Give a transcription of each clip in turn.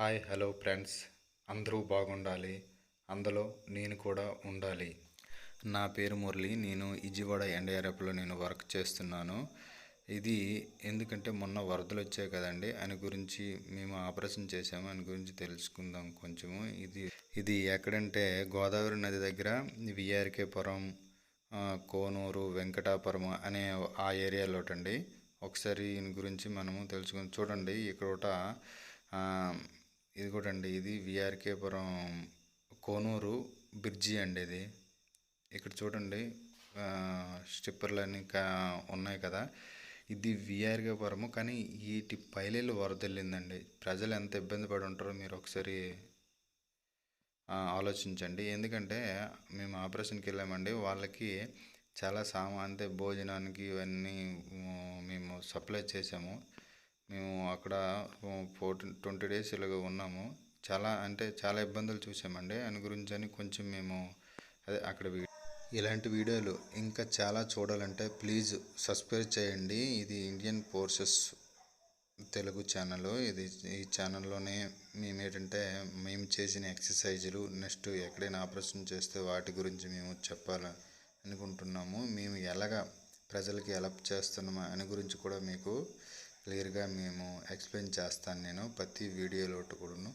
Hi hello friends. అందరూ బాగుండాలి. అందులో నేను కూడా ఉండాలి. నా పేరు మురళి. నేను ఇజివాడ ఎన్డీఆర్ఎఫ్లో నేను వర్క్ చేస్తున్నాను. ఇది ఎందుకంటే మొన్న వరదలు వచ్చాయి కదండి. అని గురించి మేము ఆపరేషన్ చేసాము అని గురించి తెలుసుకుందాం కొంచెము. ఇది ఇది ఎక్కడంటే గోదావరి నది దగ్గర విఆర్కే పురం కోనూరు వెంకటాపురం అనే ఆ ఏరియాలోటండి. ఒకసారి దీని గురించి మనము తెలుసుకుని చూడండి ఇక్కడ ఒకట, ఇది కూడా అండి ఇది విఆర్కేపురం కోనూరు బ్రిడ్జి అండి ఇది. ఇక్కడ చూడండి స్టిప్పర్లు అన్నీ కా ఉన్నాయి కదా. ఇది విఆర్కేపురము కానీ వీటి పైలేళ్ళు వరద వెళ్ళిందండి ప్రజలు ఎంత ఇబ్బంది పడి ఉంటారో మీరు ఒకసారి ఆలోచించండి. ఎందుకంటే మేము ఆపరేషన్కి వెళ్ళామండి వాళ్ళకి చాలా సామాన్ అంటే భోజనానికి ఇవన్నీ మేము సప్లై చేసాము. మేము అక్కడ ఫోర్టీన్ ట్వంటీ డేస్ ఇలాగ ఉన్నాము. చాలా అంటే చాలా ఇబ్బందులు చూసామండి. దాని గురించి అని కొంచెం మేము అదే అక్కడ ఇలాంటి వీడియోలు ఇంకా చాలా చూడాలంటే ప్లీజ్ సబ్స్క్రైబ్ చేయండి. ఇది ఇండియన్ ఫోర్సెస్ తెలుగు ఛానల్. ఇది ఈ ఛానల్లోనే మేము ఏంటంటే మేము చేసిన ఎక్సర్సైజులు నెక్స్ట్ ఎక్కడైనా ఆపరేషన్ చేస్తే వాటి గురించి మేము చెప్పాలి అనుకుంటున్నాము. మేము ఎలాగ ప్రజలకి హెల్ప్ చేస్తున్నాము అని గురించి కూడా మీకు క్లియర్గా మేము ఎక్స్ప్లెయిన్ చేస్తాను నేను ప్రతి వీడియోలో కూడాను.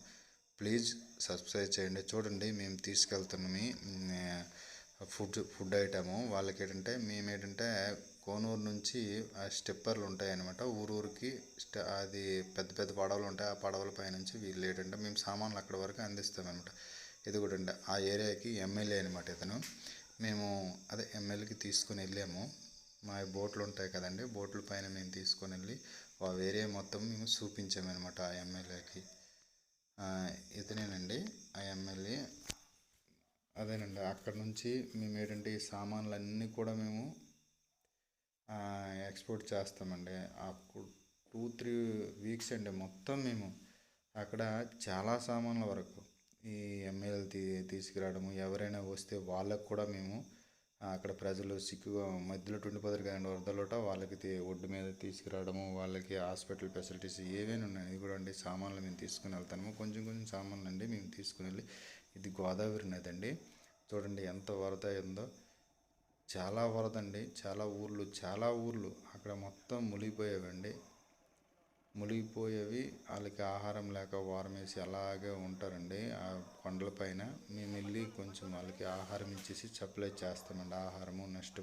ప్లీజ్ సబ్స్క్రైబ్ చేయండి. చూడండి మేము తీసుకెళ్తున్నాము ఫుడ్ ఫుడ్ ఐటము. వాళ్ళకి ఏంటంటే మేము ఏంటంటే కోనూరు నుంచి ఆ స్టెప్పర్లు ఉంటాయి అనమాట ఊరూరికి అది పెద్ద పెద్ద పడవలు ఉంటాయి. ఆ పడవల పై నుంచి వీళ్ళు ఏంటంటే మేము సామాన్లు అక్కడ వరకు అందిస్తామన్నమాట. ఇది కూడా అంటే ఆ ఏరియాకి ఎమ్మెల్యే అనమాట ఇతను. మేము అదే ఎమ్మెల్యేకి తీసుకుని వెళ్ళాము. మా బోట్లు ఉంటాయి కదండి బోట్ల పైన మేము తీసుకొని వెళ్ళి ఆ ఏరియా మొత్తం మేము చూపించామన్నమాట ఆ ఎమ్మెల్యేకి. ఇతనేనండి. ఆ ఎమ్మెల్యే అదేనండి. అక్కడ నుంచి మేము ఏంటంటే ఈ సామాన్లు అన్నీ కూడా మేము ఎక్స్పోర్ట్ చేస్తామండి. అప్పుడు టూ త్రీ వీక్స్ అండి మొత్తం మేము అక్కడ చాలా సామాన్ల వరకు ఈ ఎమ్మెల్యేలు తీ తీసుకురావడము ఎవరైనా వస్తే వాళ్ళకు కూడా మేము అక్కడ ప్రజలు సిక్కుగా మధ్యలో ఉండిపోతారు కదండి వరదలోట వాళ్ళకి ఒడ్డు మీద తీసుకురావడము వాళ్ళకి హాస్పిటల్ ఫెసిలిటీస్ ఏవైనా ఉన్నాయి? ఇది కూడా అండి సామాన్లు మేము తీసుకుని వెళ్తాము. కొంచెం కొంచెం సామాన్లు అండి మేము తీసుకుని వెళ్ళి ఇది గోదావరి నది అండి. చూడండి ఎంత వరద ఉందో చాలా వరద అండి చాలా ఊర్లు చాలా ఊర్లు అక్కడ మొత్తం మునిగిపోయేవండి. మునిగిపోయేవి వాళ్ళకి ఆహారం లేక వారం వేసి అలాగే ఉంటారండి. కొండలపైన పైన మేము వెళ్ళి కొంచెం వాళ్ళకి ఆహారం ఇచ్చేసి సప్లై చేస్తామండి. ఆహారము నెక్స్ట్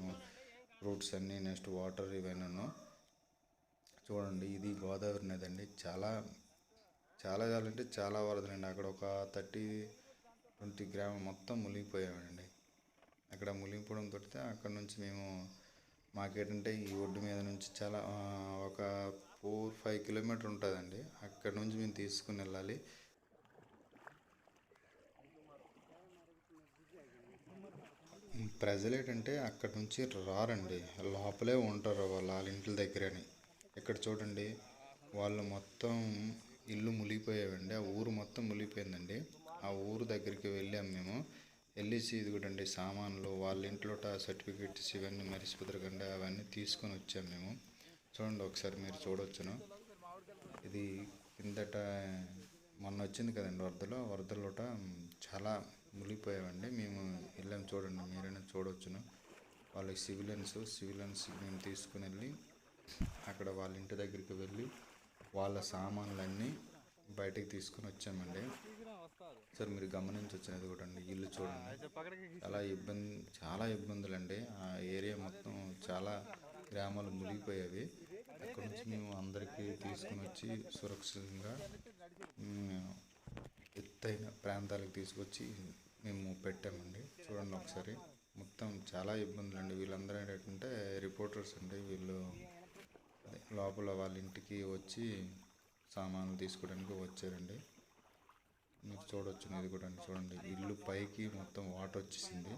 ఫ్రూట్స్ అన్నీ నెక్స్ట్ వాటర్ ఇవన్నీ చూడండి ఇది గోదావరి నది అండి చాలా చాలా చాలా అంటే చాలా వరదలండి. అక్కడ ఒక థర్టీ ట్వంటీ గ్రామ్ మొత్తం మునిగిపోయామండి. అక్కడ మునిగిపోవడం తోటితే అక్కడ నుంచి మేము మాకేంటంటే ఈ ఒడ్డు మీద నుంచి చాలా ఒక ఫోర్ ఫైవ్ కిలోమీటర్ ఉంటుందండి. అక్కడ నుంచి మేము తీసుకుని వెళ్ళాలి. ప్రజలు ఏంటంటే అక్కడి నుంచి రారండి. లోపలే ఉంటారు వాళ్ళ వాళ్ళ ఇంట్ల దగ్గరని. ఇక్కడ చూడండి వాళ్ళు మొత్తం ఇల్లు మునిగిపోయావండి. ఆ ఊరు మొత్తం మునిగిపోయిందండి. ఆ ఊరు దగ్గరికి వెళ్ళాము మేము. వెళ్ళేసి ఇది కూడా అండి సామాన్లు వాళ్ళ ఇంట్లో సర్టిఫికెట్స్ ఇవన్నీ మరిచిపోతారు అవన్నీ తీసుకొని వచ్చాము మేము. చూడండి ఒకసారి మీరు చూడవచ్చును ఇది కిందట మొన్న వచ్చింది కదండి వరదలో. వరదలోట చాలా మునిగిపోయామండి. మేము వెళ్ళాము చూడండి మీరైనా చూడవచ్చును వాళ్ళకి సివిలియన్స్ సివిలియన్స్ మేము తీసుకుని వెళ్ళి అక్కడ వాళ్ళ ఇంటి దగ్గరికి వెళ్ళి వాళ్ళ సామాన్లన్నీ బయటికి తీసుకొని వచ్చామండి. సార్ మీరు గమనించొచ్చినది కూడా అండి ఇల్లు చూడండి. చాలా ఇబ్బంది చాలా ఇబ్బందులు అండి ఆ ఏరియా మొత్తం చాలా గ్రామాలు మునిగిపోయేవి. అక్కడ నుంచి మేము అందరికీ తీసుకుని వచ్చి సురక్షితంగా ఎత్తైన ప్రాంతాలకు తీసుకొచ్చి మేము పెట్టామండి. చూడండి ఒకసారి. మొత్తం చాలా ఇబ్బందులు అండి వీళ్ళందరూ ఏంటంటే రిపోర్టర్స్ అండి. వీళ్ళు లోపల వాళ్ళ ఇంటికి వచ్చి సామాన్లు తీసుకోవడానికి వచ్చారండి. మీరు చూడొచ్చు ఇది కూడా అండి. చూడండి. ఇల్లు పైకి మొత్తం వాటర్ వచ్చేసింది.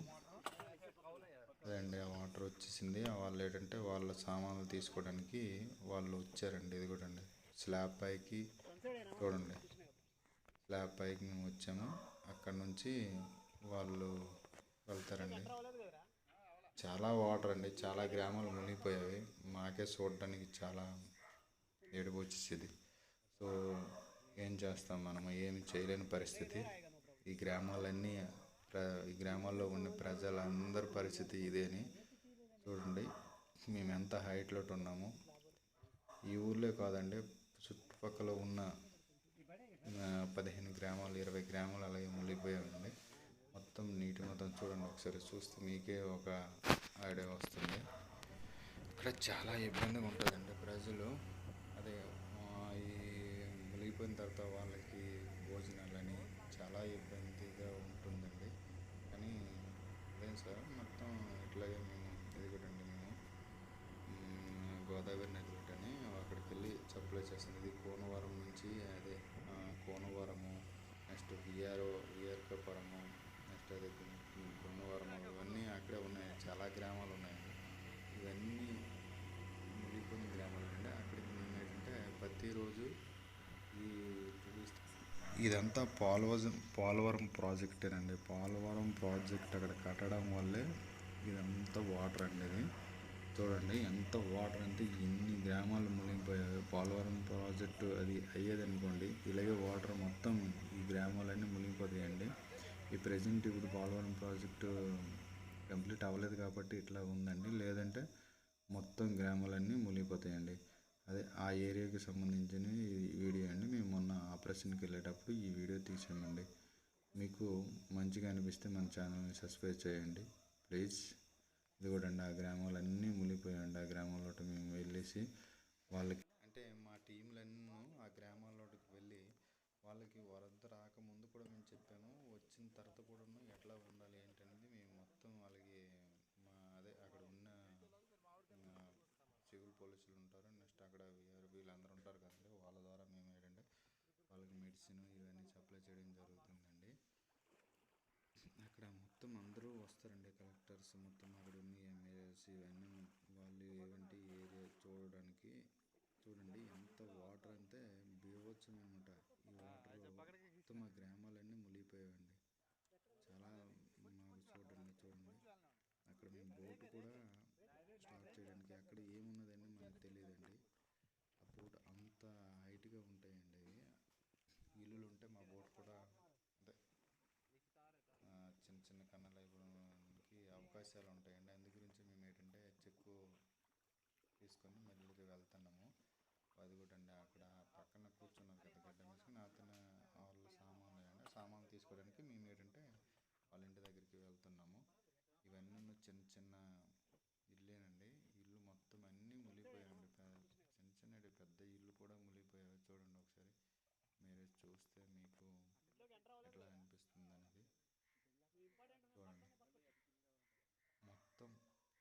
అదే అండి ఆ వాటర్ వచ్చేసింది. వాళ్ళు ఏంటంటే వాళ్ళ సామాన్లు తీసుకోవడానికి వాళ్ళు వచ్చారండి. ఇది కూడా స్లాబ్ పైకి చూడండి. స్లాబ్ పైకి మేము వచ్చాము. అక్కడ నుంచి వాళ్ళు వెళ్తారండి. చాలా వాటర్ అండి. చాలా గ్రామాలు మునిగిపోయాయి. మాకే చూడడానికి చాలా ఏడుపు వచ్చేసేది. సో ఏం చేస్తాం మనం ఏమి చేయలేని పరిస్థితి. ఈ గ్రామాలన్నీ ప్ర ఈ గ్రామాల్లో ఉన్న ప్రజలందరి పరిస్థితి ఇదేని. చూడండి మేము ఎంత హైట్లో ఉన్నాము. ఈ ఊర్లో కాదండి చుట్టుపక్కల ఉన్న పదిహేను గ్రాములు ఇరవై గ్రాములు అలాగే మునిగిపోయామండి మొత్తం నీటి మొత్తం చూడండి ఒకసారి చూస్తే మీకే ఒక ఐడియా వస్తుంది. ఇక్కడ చాలా ఇబ్బందిగా ఉంటుందండి ప్రజలు. అదే ఈ మునిగిపోయిన తర్వాత వాళ్ళకి భోజనాలని చాలా ఇబ్బంది ఉంటుందండి కానీ అదేం సార్ మొత్తం ఇట్లాగే మేము ఎదుగుడండి మేము మ్, గోదావరి నది అని అక్కడికి వెళ్ళి సప్లై చేస్తుంది ఇది కోనవరం నుంచి అదే ఆ, కోనవరము నెక్స్ట్ విఆర్ఓ విఆర్కపురము నెక్స్ట్ అదే కోనవరము ఇవన్నీ అక్కడే ఉన్నాయి చాలా గ్రామాలు ఉన్నాయండి. ఇవన్నీ మునిగిపోయిన గ్రామాలు అండి. అక్కడికి మేము ఏంటంటే ప్రతిరోజు ఈ టూరిస్ట్ ఇదంతా పోలవరం పోలవరం ప్రాజెక్టేనండి పోలవరం ప్రాజెక్ట్ అక్కడ కట్టడం వల్లే ఇదంతా వాటర్ అండి ఇది. చూడండి ఎంత వాటర్ అంటే ఎన్ని గ్రామాలు మునిగిపోయాయి. పోలవరం ప్రాజెక్టు అది అయ్యేదనుకోండి ఇలాగే వాటర్ మొత్తం ఈ గ్రామాలన్నీ మునిగిపోతాయండి. ఈ ప్రజెంట్ ఇప్పుడు పోలవరం ప్రాజెక్టు కంప్లీట్ అవ్వలేదు కాబట్టి ఇట్లా ఉందండి. లేదంటే మొత్తం గ్రామాలన్నీ మునిగిపోతాయండి. అదే ఆ ఏరియాకి సంబంధించిన వీడియో అండి. మేము మొన్న ఆపరేషన్కి వెళ్ళేటప్పుడు ఈ వీడియో తీసామండి. మీకు మంచిగా అనిపిస్తే మన ఛానల్ని సబ్స్క్రైబ్ చేయండి. ప్లీజ్. ఇది కూడా అండి ఆ గ్రామాలన్నీ మునిగిపోయాయండి. ఆ గ్రామాల్లోకి మేము వెళ్ళేసి వాళ్ళకి అంటే మా టీంలన్నీ ఆ గ్రామాల్లోకి వెళ్ళి వాళ్ళకి వరద రాకముందు కూడా మేము చెప్పాము వచ్చిన తర్వాత కూడా ఎట్లా ఉండాలి ఏంటనేది మేము మొత్తం వాళ్ళకి మా అదే అక్కడ ఉన్న ఆ, సివిల్ పోలీసులు ఉంటారు. నెక్స్ట్ అక్కడ వీఆర్ వీళ్ళందరూ ఉంటారు కదండి. వాళ్ళ ద్వారా మేము ఏంటంటే వాళ్ళకి మెడిసిన్ ఇవన్నీ సప్లై చేయడం జరుగుతుందండి. అక్కడ మొత్తం అందరూ వస్తారండి. కలెక్టర్స్ మొత్తం అక్కడ ఉన్న ఎమ్మెల్యేస్ ఇవన్నీ వాళ్ళు ఏవంటి ఏరియా చూడడానికి చూడండి ఎంత వాటర్ అంతే బీభత్సం అనమాట ఈ వాటర్ మొత్తం ఆ గ్రామాలన్నీ మునిగిపోయాయండి. చాలా మాకు చూడండి చూడండి. అక్కడ మేము బోట్ కూడా స్టార్ట్ చేయడానికి అక్కడ ఏమున్నదండి? తెలియదండి. ఆ బోట్ అంత హైట్గా ఉంటాయండి ఇల్లులు ఉంటే మా బోట్ కూడా అదే చిన్న చిన్న కన్నలు అయిపోవడానికి అవకాశాలు ఉంటాయండి అందు గురించి మేము ఏంటంటే చెక్కు తీసుకొని మెల్లిగా వెళ్తున్నాము. అది కూడా అండి అక్కడ పక్కన కూర్చున్నారు కదా గడ్డ వేసుకుని అతను వాళ్ళ సామాన్లు అండి సామాన్లు తీసుకోవడానికి మేము ఏంటంటే వాళ్ళ ఇంటి దగ్గరికి వెళ్తున్నాము. ఇవన్నీ చిన్న చిన్న ఇల్లేనండి ఇల్లు మొత్తం అన్నీ మునిగిపోయాయండి పె- చిన్న చిన్న పెద్ద ఇల్లు కూడా మునిగిపోయాయి చూడండి ఒకసారి. మీరు చూస్తే మీకు ఎట్లా అనిపిస్తుంది అనేది. చూడండి. మొత్తం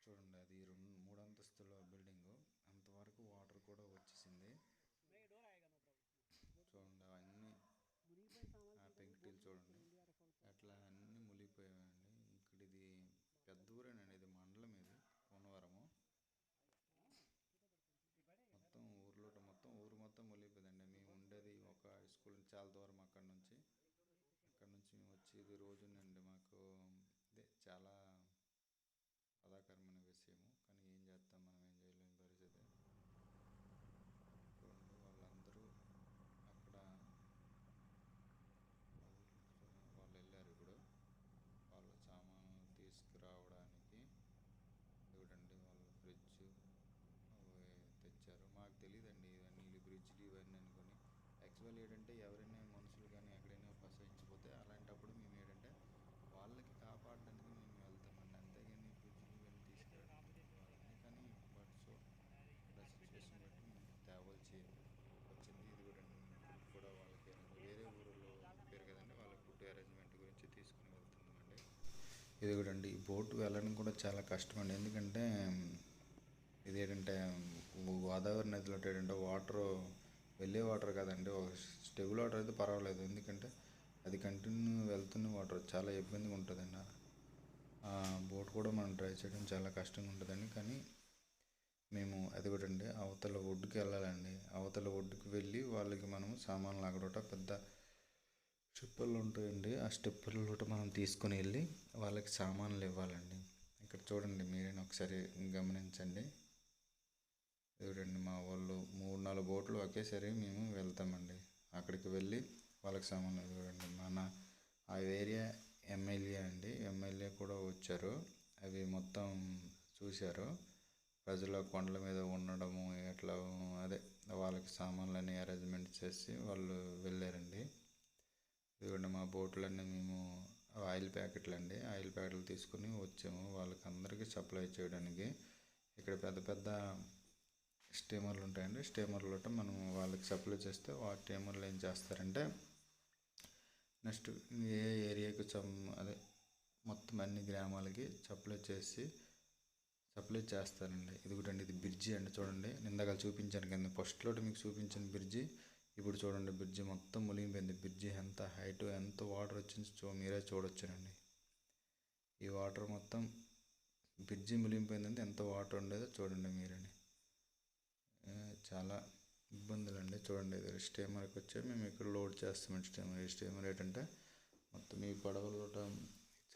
చూడండి అది రెండు మూడు అంతస్తుల బిల్డింగ్. అంతవరకు వాటర్ కూడా వచ్చేసింది. చూడండి అవన్నీ. ఆ పెంకుటిల్లు చూడండి. అట్లా అన్నీ మునిగిపోయాయండి. ఇక్కడ ఇది పెద్ద ఊరేనండి ఇది కోనవరము మొత్తం ఊర్లో మొత్తం ఊరు మొత్తం మునిగిపోయిందండి మేము ఉండేది ఒక స్కూల్ చాలా దూరం అక్కడ నుంచి. అక్కడ నుంచి మేము వచ్చేది రోజునండి మాకు. ఇదే చాలా బాధాకరమైన విషయము. కానీ ఏం చేస్తాం మనం ఏం చేయలేని పరిస్థితి. చూడండి వాళ్ళందరూ అక్కడ వాళ్ళు వెళ్ళారు ఇప్పుడు. వాళ్ళ సామాను తీసుకురావడానికి చూడండి వాళ్ళు ఫ్రిడ్జ్ తెచ్చారు. మాకు తెలియదండి ఇవన్నీ ఫ్రిడ్జ్లు బ్రిడ్జ్లు ఇవన్నీ యాక్చువల్ ఏంటంటే ఎవరైనా మనుషులు కానీ ఎక్కడైనా ప్రసవించిపోతే అలాంటప్పుడు మేము ఏంటంటే వాళ్ళకి కాపాడడానికి మేము వెళ్తామండి. అంతేగాని బ్రిడ్జ్లు వెళ్ళి తీసుకురావడానికి కానీ బట్ సో ఇలా సిచ్యువేషన్ బట్టి మేము తేవాల్సి వచ్చింది ఇది కూడా ఫుడ్ కూడా వాళ్ళకి వేరే ఊరిలో పేరు కదండి వాళ్ళ ఫుడ్ అరేంజ్మెంట్ గురించి తీసుకుని వెళ్తున్నామండి ఇది కూడా అండి. ఈ బోట్ వెళ్ళడం కూడా చాలా కష్టం అండి ఎందుకంటే ఇది ఏంటంటే గోదావరి నదిలో ఏంటంటే వాటర్ వెళ్ళే వాటర్ కదండి. ఒక స్టెబుల్ వాటర్ అయితే పర్వాలేదు. ఎందుకంటే అది కంటిన్యూ వెళ్తున్న వాటర్. చాలా ఇబ్బందిగా ఉంటుందండి. ఆ బోట్ కూడా మనం ట్రై చేయడం చాలా కష్టంగా ఉంటుందండి. కానీ మేము అది కూడా అండి అవతల ఒడ్డుకి వెళ్ళాలండి. అవతల ఒడ్డుకి వెళ్ళి వాళ్ళకి మనం సామాన్లు అక్కడ పెద్ద స్టెప్పులు ఉంటాయండి. ఆ స్టెప్పులలో మనం తీసుకొని వెళ్ళి వాళ్ళకి సామాన్లు ఇవ్వాలండి. ఇక్కడ చూడండి మీరైనా ఒకసారి గమనించండి. చూడండి మా వాళ్ళు మూడు నాలుగు బోట్లు ఒకేసారి మేము వెళ్తామండి. అక్కడికి వెళ్ళి వాళ్ళకి సంబంధం చూడండి మన ఆ ఏరియా ఎమ్మెల్యే అండి. ఎమ్మెల్యే కూడా వచ్చారు. అవి మొత్తం చూశారు. ప్రజల కొండల మీద ఉండడము ఎట్లా అదే వాళ్ళకి సామాన్లన్నీ అరేంజ్మెంట్ చేసి వాళ్ళు వెళ్ళారండి. ఇదిగోండి మా బోట్లన్నీ మేము ఆయిల్ ప్యాకెట్లు అండి. ఆయిల్ ప్యాకెట్లు తీసుకుని వచ్చాము. వాళ్ళకి అందరికీ సప్లై చేయడానికి. ఇక్కడ పెద్ద పెద్ద స్టీమర్లు ఉంటాయండి. స్టీమర్లు మనం వాళ్ళకి సప్లై చేస్తే ఆ స్టీమర్లు ఏం చేస్తారంటే నెక్స్ట్ ఏ ఏరియాకి అదే మొత్తం అన్ని గ్రామాలకి సప్లై చేసి సప్లై చేస్తారండి. ఇది కూడా ఇది బ్రిడ్జి అండి చూడండి. ఇందాక చూపించాను కింద. ఫస్ట్లో మీకు చూపించిన బ్రిడ్జి. ఇప్పుడు చూడండి బ్రిడ్జి మొత్తం మునిగిపోయింది. బ్రిడ్జి ఎంత హైట్ ఎంత వాటర్ వచ్చింది చూ మీరే చూడొచ్చునండి. ఈ వాటర్ మొత్తం బ్రిడ్జి మునిగిపోయిందంటే ఎంత వాటర్ ఉండేదో చూడండి మీరని. చాలా ఇబ్బందులు అండి చూడండి ఇది స్టీమర్కి వచ్చి మేము ఇక్కడ లోడ్ చేస్తాం. స్టీమర్ ఈ స్టీమర్ ఏంటంటే మొత్తం ఈ పడవలు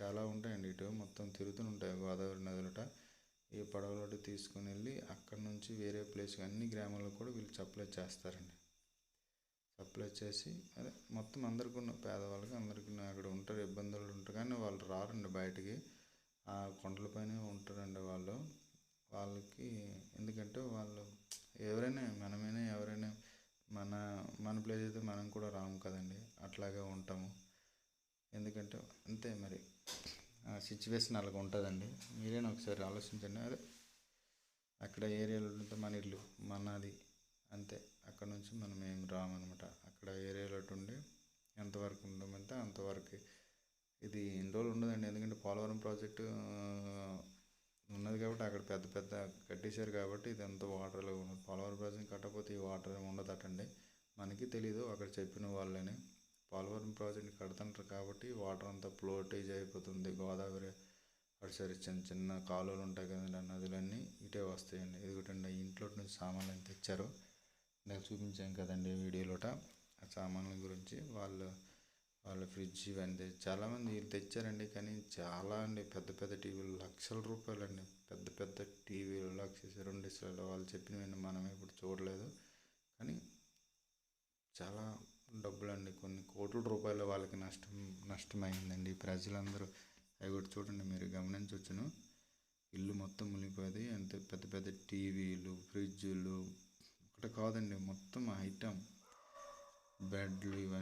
చాలా ఉంటాయండి ఇటు. మొత్తం తిరుగుతుంటాయి గోదావరి నదులట. ఈ పడవలోట తీసుకుని వెళ్ళి అక్కడ నుంచి వేరే ప్లేస్కి అన్ని గ్రామాల్లో కూడా వీళ్ళు సప్లై చేస్తారండి. సప్లై చేసి అదే మొత్తం అందరికీ ఉన్న పేదవాళ్ళకి అందరికీ అక్కడ ఉంటారు ఇబ్బందులు ఉంటారు. కానీ వాళ్ళు రారండి బయటికి. ఆ కొండలపైనే ఉంటారండి వాళ్ళు. వాళ్ళకి ఎందుకంటే వాళ్ళు ఎవరైనా మనమైనా ఎవరైనా మన మన ప్లేస్ అయితే మనం కూడా రాము కదండి. అట్లాగే ఉంటాము. ఎందుకంటే అంతే మరి. ఆ సిచ్యువేషన్ అలాగ ఉంటుందండి. మీరైనా ఒకసారి ఆలోచించండి. అదే అక్కడ ఏరియాలో ఉంటే మన ఇల్లు మనది అంతే. అక్కడ నుంచి మనం ఏం రామనమాట. అక్కడ ఏరియాలో ఉండి ఎంతవరకు ఉండమంటే అంతవరకు ఇది ఎన్ని రోజులు ఉండదండి. ఎందుకంటే పోలవరం ప్రాజెక్టు ఉన్నది కాబట్టి అక్కడ పెద్ద పెద్ద కట్టేశారు కాబట్టి ఇదంతా వాటర్లో ఉన్నది. పోలవరం ప్రాజెక్ట్ కట్టకపోతే ఈ వాటర్ ఉండదటండి మనకి తెలీదు అక్కడ చెప్పిన వాళ్ళని. పోలవరం ప్రాజెక్ట్ కడుతుంటారు కాబట్టి వాటర్ అంతా ఫ్లోటేజ్ అయిపోతుంది. గోదావరి అటు సైడ్ చిన్న చిన్న కాలువలు ఉంటాయి కదండి నదులన్నీ ఇటే వస్తాయండి. ఇదిగోటండి ఇంట్లో నుంచి సామాన్లు అని తెచ్చారు నేను చూపించాను కదండి వీడియోలోట. ఆ సామాన్ల గురించి వాళ్ళు వాళ్ళ ఫ్రిడ్జ్ ఇవన్నీ చాలామంది తెచ్చారండి కానీ చాలా అండి. పెద్ద పెద్ద టీవీలు లక్షల రూపాయలు అండి పెద్ద పెద్ద టీవీలు లక్ష రెండు లక్షలు వాళ్ళు చెప్పినవి మనం ఇప్పుడు చూడలేదు. కానీ చాలా డబ్బులు అండి కొన్ని కోట్ల రూపాయలు వాళ్ళకి నష్టం నష్టమైందండి. ప్రజలందరూ అవి కూడా చూడండి. మీరు గమనించవచ్చును. ఇల్లు మొత్తం మునిగిపోయింది. అంతే పెద్ద పెద్ద టీవీలు ఫ్రిడ్జులు. ఒకటి కాదండి. మొత్తం ఐటమ్ బెడ్లు ఇవన్నీ